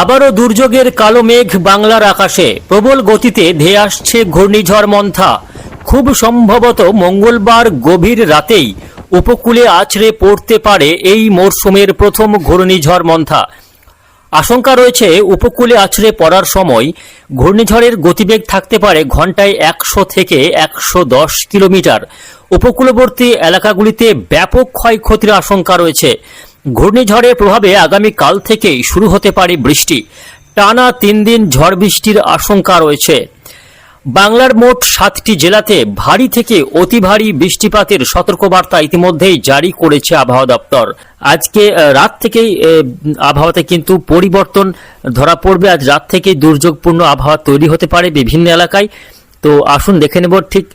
আবারও দুর্যোগের কালো মেঘ বাংলার আকাশে। প্রবল গতিতে ধেয়ে আসছে ঘূর্ণিঝড় মন্থা। খুব সম্ভবত মঙ্গলবার গভীর রাতেই উপকূলে আছড়ে পড়তে পারে এই মরশুমের প্রথম ঘূর্ণিঝড় মন্থা। আশঙ্কা রয়েছে উপকূলে আছড়ে পড়ার সময় ঘূর্ণিঝড়ের গতিবেগ থাকতে পারে ঘন্টায় একশো থেকে একশো দশ কিলোমিটার। উপকূলবর্তী এলাকাগুলিতে ব্যাপক ক্ষয়ক্ষতির আশঙ্কা রয়েছে। ঘূর্ণিঝড়ের প্রভাবে আগামী কাল থেকেই শুরু হতে পারে বৃষ্টি। টানা তিন দিন ঝড় বৃষ্টির আশঙ্কা রয়েছে। বাংলার মোট সাতটি জেলাতে ভারী থেকে অতি ভারী বৃষ্টিপাতের সতর্কবার্তা ইতিমধ্যেই জারি করেছে আবহাওয়া দপ্তর। আজকে রাত থেকেই আবহাওয়াতে কিন্তু পরিবর্তন ধরা পড়বে। আজ রাত থেকেই দুর্যোগপূর্ণ আবহাওয়া তৈরি হতে পারে বিভিন্ন এলাকায়। তো আসুন দেখে নেব ঠিক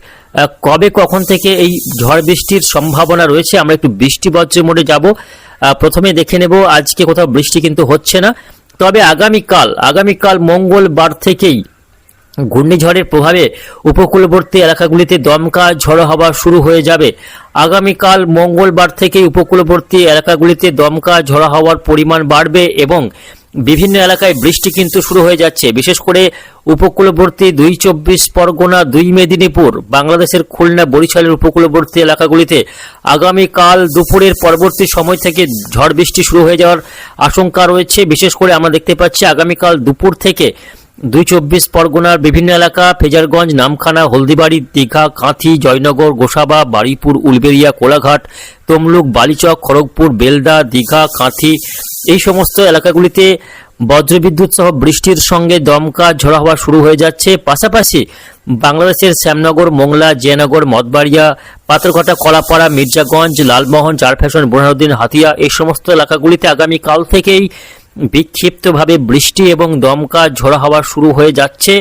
কবে কখন থেকে এই ঝড় বৃষ্টির সম্ভাবনা রয়েছে? আমরা একটু বৃষ্টি বজ্রের মোড়ে যাব। প্রথমে দেখে নেব, আজকে কোথাও বৃষ্টি কিন্তু হচ্ছে না। তবে আগামীকাল আগামীকাল মঙ্গলবার থেকেই ঘূর্ণিঝড়ের প্রভাবে উপকূলবর্তী এলাকাগুলিতে দমকা ঝড়ো হওয়া শুরু হয়ে যাবে। আগামীকাল মঙ্গলবার থেকে উপকূলবর্তী এলাকাগুলিতে দমকা ঝড়ো হওয়ার পরিমাণ বাড়বে এবং বিভিন্ন এলাকায় বৃষ্টি কিন্তু শুরু হয়ে যাচ্ছে। বিশেষ করে উপকূলবর্তী দুই চব্বিশ পরগনা, দুই মেদিনীপুর, বাংলাদেশের খুলনা, বরিশালের উপকূলবর্তী এলাকাগুলিতে আগামীকাল দুপুরের পরবর্তী সময় থেকে ঝড় বৃষ্টি শুরু হয়ে যাওয়ার আশঙ্কা রয়েছে। বিশেষ করে আমরা দেখতে পাচ্ছি, আগামীকাল দুপুর থেকে দুই চব্বিশ পরগনার বিভিন্ন এলাকা, ফেজারগঞ্জ, নামখানা, হলদিবাড়ি, দীঘা, কাঁথি, জয়নগর, গোসাবা বারুইপুর উলবেরিয়া কোলাঘাট, তমলুক, বালিচক, খড়গপুর, বেলদা, দীঘা, কাঁথি এই সমস্ত এলাকাগুলিতে বজ্রবিদ্যুৎ সহ বৃষ্টির সঙ্গে দমকা ঝড়ো হওয়া শুরু হয়ে যাচ্ছে। পাশাপাশি বাংলাদেশের শ্যামনগর, মোংলা জয়নগর মতবাড়িয়া পাথরঘাটা, কলাপাড়া, মির্জাগঞ্জ, লালমোহন চারফ্যাশন বোরহানুদ্দিন হাতিয়া এই সমস্ত এলাকাগুলিতে আগামী কাল থেকেই বিক্ষিপ্তভাবে বৃষ্টি এবং দমকা ঝোড়ো হাওয়া শুরু হয়ে যাচ্ছে।